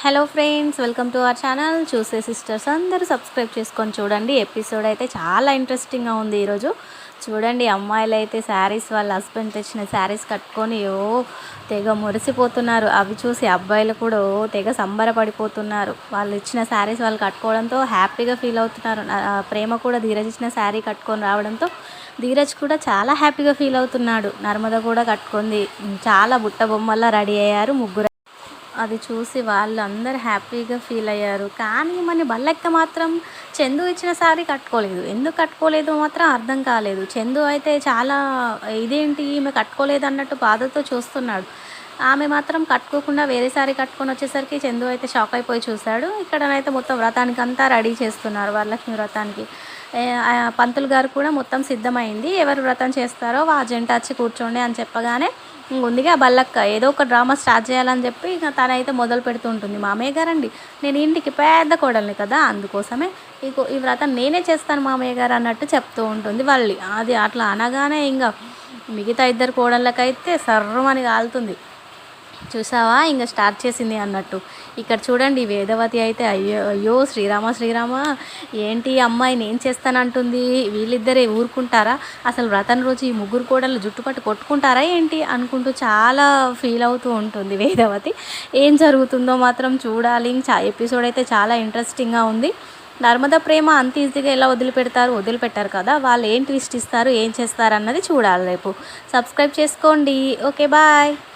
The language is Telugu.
Hello friends welcome to our channel చూసే సిస్టర్స్ అందరూ సబ్స్క్రైబ్ చేసుకొని చూడండి. ఎపిసోడ్ అయితే చాలా ఇంట్రెస్టింగ్గా ఉంది ఈరోజు. చూడండి అమ్మాయిలు అయితే శారీస్ వాళ్ళ హస్బెండ్ తెచ్చిన శారీస్ కట్టుకొని ఓ తెగ మురిసిపోతున్నారు. అవి చూసి అబ్బాయిలు కూడా ఓ తెగ సంబరపడిపోతున్నారు. వాళ్ళు ఇచ్చిన శారీస్ వాళ్ళు కట్టుకోవడంతో హ్యాపీగా ఫీల్ అవుతున్నారు. ప్రేమ కూడా ధీరజ్ ఇచ్చిన శారీ కట్టుకొని రావడంతో ధీరజ్ కూడా చాలా హ్యాపీగా ఫీల్ అవుతున్నాడు. నర్మద కూడా కట్టుకుంది. చాలా బుట్ట బొమ్మల్లా రెడీ అయ్యారు ముగ్గురు అది చూసి వాళ్ళందరూ హ్యాపీగా ఫీల్ అయ్యారు. కానీ మన బల్లెక్క మాత్రం చందు ఇచ్చిన సారీ కట్టుకోలేదు. ఎందుకు కట్టుకోలేదు మాత్రం అర్థం కాలేదు. చందు అయితే చాలా ఇదేంటి ఈమె కట్టుకోలేదు అన్నట్టు బాధతో చూస్తున్నాడు. ఆమె మాత్రం కట్టుకోకుండా వేరే సారీ కట్టుకొని వచ్చేసరికి చందు అయితే షాక్ అయిపోయి చూశాడు. ఇక్కడనైతే మొత్తం వ్రతానికి అంతా రెడీ చేస్తున్నారు వరలక్ష్మి వ్రతానికి. పంతులు గారు కూడా మొత్తం సిద్ధమైంది. ఎవరు వ్రతం చేస్తారో ఆ జంట వచ్చి కూర్చోండి అని చెప్పగానే ఉందిగా బల్లక్క ఏదో ఒక డ్రామా స్టార్ట్ చేయాలని చెప్పి ఇక తనైతే మొదలు పెడుతూ ఉంటుంది. మామయ్య గారండి నేను ఇంటికి పెద్ద కోడల్ని కదా అందుకోసమే ఈ వ్రతం నేనే చేస్తాను మామయ్య గారు అన్నట్టు చెప్తూ ఉంటుంది వాళ్ళి అది అట్లా అనగానే ఇంకా మిగతా ఇద్దరు కోడళ్ళకైతే అని కాలుతుంది. చూసావా? ఇంకా స్టార్ట్ చేసింది అన్నట్టు. ఇక్కడ చూడండి వేదవతి అయితే అయ్యో అయ్యో శ్రీరామ శ్రీరామ ఏంటి అమ్మాయి నేను చేస్తానంటుంది? వీళ్ళిద్దరే ఊరుకుంటారా? అసలు వ్రతం రోజు ఈ ముగ్గురు కోడలు జుట్టుపట్టు కొట్టుకుంటారా ఏంటి అనుకుంటూ చాలా ఫీల్ అవుతూ ఉంటుంది వేదవతి. ఏం జరుగుతుందో మాత్రం చూడాలి. చా ఎపిసోడ్ అయితే చాలా ఇంట్రెస్టింగ్గా ఉంది. నర్మదా ప్రేమ అంత ఈజీగా ఎలా వదిలిపెడతారు? వదిలిపెట్టారు కదా. వాళ్ళు ఏం ట్విస్ట్ ఇస్తారు? ఏం చేస్తారు అన్నది చూడాలి రేపు. సబ్స్క్రైబ్ చేసుకోండి. Okay bye.